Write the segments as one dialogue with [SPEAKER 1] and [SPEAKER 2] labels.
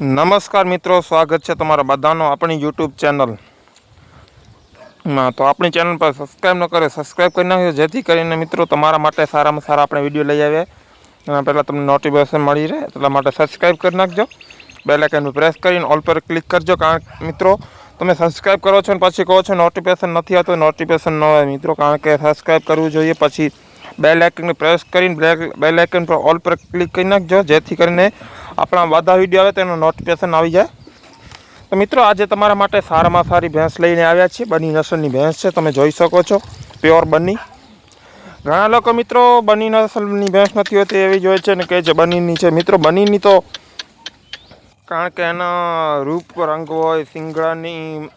[SPEAKER 1] નમસ્કાર મિત્રો, સ્વાગત છે તમારા બધાનો આપણી યુટ્યુબ ચેનલમાં. તો આપણી ચેનલ પર સબસ્ક્રાઈબ ન કરે સબસ્ક્રાઈબ કરી નાખજો, જેથી કરીને મિત્રો તમારા માટે સારામાં સારા આપણે વીડિયો લઈ આવીએ. એના પહેલાં તમને નોટિફિકેશન મળી રહે, એટલા માટે સબસ્ક્રાઈબ કરી નાખજો. બેલ પ્રેસ કરીને ઓલ પર ક્લિક કરજો, કારણ મિત્રો, તમે સબસ્ક્રાઈબ કરો છો ને પછી કહો છો નોટિફિકેશન નથી આવતું નોટિફિકેશન ન હોય મિત્રો, કારણ કે સબસ્ક્રાઈબ કરવું જોઈએ. પછી બેલ આઇકનને પ્રેસ કરીને બેલ આઇકન પર ઓલ પર ક્લિક કરી નાખજો, જેથી કરીને આપણા બધા વીડિયો આવે તો એનું નોટિફિકેશન આવી જાય. તો મિત્રો, આજે તમારા માટે સારામાં સારી ભેંસ લઈને આવ્યા છીએ. બની નસલની ભેંસ છે, તમે જોઈ શકો છો. પ્યોર બની. ઘણા લોકો મિત્રો, બની નસલની ભેંસ નથી હોતી એવી જ હોય છે ને કે જે બનીની છે. મિત્રો બનીની તો કારણ કે એના રૂપ રંગ હોય, સિંગડાની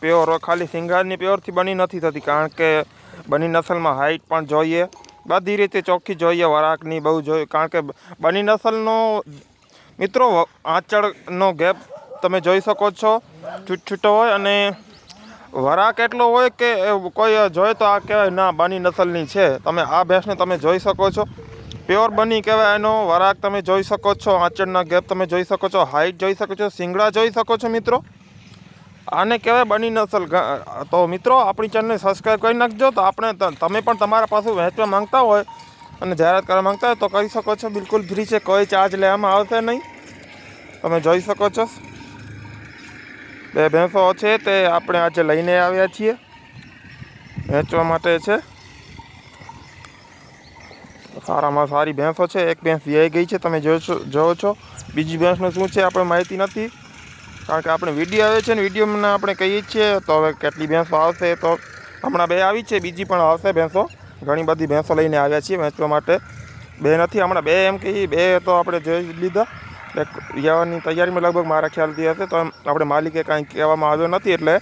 [SPEAKER 1] પ્યોર ખાલી સિંગારની પ્યોરથી બની નથી થતી. કારણ કે બની નસલમાં હાઇટ પણ જોઈએ. બધી રીતે ચોખ્ખી જોઈએ, વરાકની બહુ જોઈએ. કારણ કે બની નસલનો મિત્રો, આંચળનો ગેપ તમે જોઈ શકો છો. છૂટ છૂટો હોય અને વરાક એટલો હોય કે કોઈ જોઈએ તો આ કહેવાય, ના, બની નસલની છે. તમે આ ભેંસને તમે જોઈ શકો છો. પ્યોર બની કહેવાય એનો વરાક તમે જોઈ શકો છો. આંચળના ગેપ તમે જોઈ શકો છો. હાઇટ જોઈ શકો છો. સિંગડા જોઈ શકો છો મિત્રો. આને કહેવાય બની નસલ. તો મિત્રો, આપણી ચેનલને સબસ્ક્રાઈબ કરી નાખજો. તો આપણે તમે પણ તમારા પાસે વહેંચવા માંગતા હોય અને જાહેરાત કરવા માંગતા હોય તો કરી શકો છો. બિલકુલ ફ્રી છે. કોઈ ચાર્જ લેવામાં આવશે નહીં. તમે જોઈ શકો છો. બે ભેંસો છે તે આપણે આજે લઈને આવ્યા છીએ. વેચવા માટે છે. સારામાં સારી ભેંસો છે. એક ભેંસ વ્યાઈ ગઈ છે. તમે જો જોવો છો. બીજી ભેંસનું શું છે આપણે માહિતી નથી. કારણ કે આપણે વીડિયો આવે છે ને, વિડીયોમાં આપણે કહીએ છીએ તો હવે કેટલી ભેંસો આવશે તો હમણાં બે આવી છે. બીજી પણ આવશે ભેંસો. ઘણી બધી ભેંસો લઈને આવ્યા છીએ વેચવા માટે. બે નથી, હમણાં બે એમ કહીએ બે તો આપણે જોઈ લીધા. વિયાવાની તૈયારીમાં લગભગ મારા ખ્યાલથી હશે, તો આપણે માલિકે કાંઈ કહેવામાં આવ્યો નથી, એટલે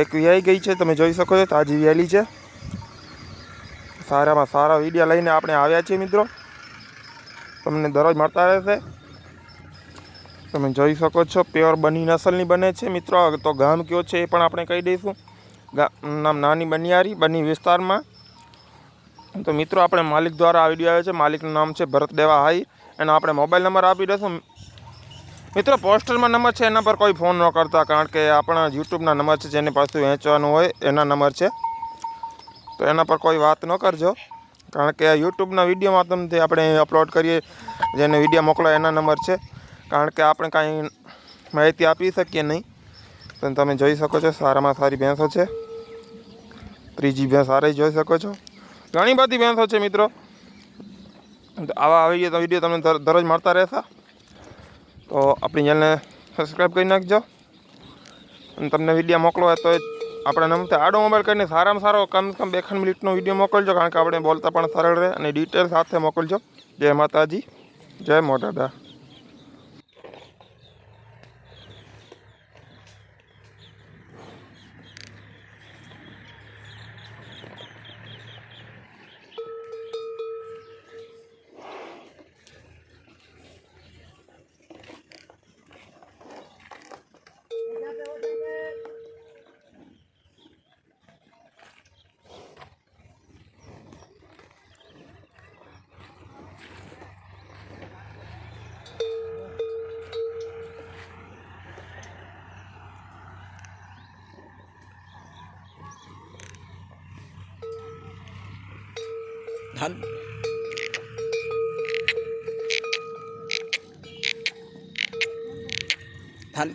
[SPEAKER 1] એક વ્યાઈ ગઈ છે, તમે જોઈ શકો છો, તાજી વિયાલી છે. સારામાં સારા વિડીયા લઈને આપણે આવ્યા છીએ મિત્રો. તમને દરરોજ મળતા રહેશે. તમે જોઈ શકો છો, પ્યોર બની નસલની બને છે મિત્રો. તો ગામ કયો છે એ પણ આપણે કહી દઈશું. ગામ નામ નાની બનિયારી, બની વિસ્તારમાં. તો મિત્રો, આપણે માલિક દ્વારા આ આવે છે. માલિકનું નામ છે ભરત દેવા હાઈ. એનો આપણે મોબાઈલ નંબર આપી દઈશું. મિત્રો, પોસ્ટરમાં નંબર છે, એના પર કોઈ ફોન ન કરતા, કારણ કે આપણા યુટ્યુબના નંબર છે, જેને પાછું વહેંચવાનું હોય, એના નંબર છે. તો એના પર કોઈ વાત ન કરજો, કારણ કે યુટ્યુબના વીડિયો માધ્યમથી આપણે અપલોડ કરીએ, જેને વીડિયો મોકલો એના નંબર છે. કારણ કે આપણે કાંઈ માહિતી આપી શકીએ નહીં. તો તમે જોઈ શકો છો, સારામાં સારી ભેંસો છે. ત્રીજી ભેંસ સારી જોઈ શકો છો. ઘણી બધી ભેંસો છે મિત્રો. તો આવા તો વીડિયો તમને દરરોજ મળતા રહેશે. તો આપણી ચેનલને સબસ્ક્રાઈબ કરી નાખજો. અને તમને વીડિયો મોકલો હોય તો આપણે નમતે આડો મોબાઈલ કરીને સારામાં સારો કમ કમ બે ખંડ મિનિટનો વીડિયો મોકલજો, કારણ કે આપણે બોલતા પણ સરળ રહે. અને ડિટેલ સાથે મોકલજો. જય માતાજી. જય મોટાદા
[SPEAKER 2] 坦，坦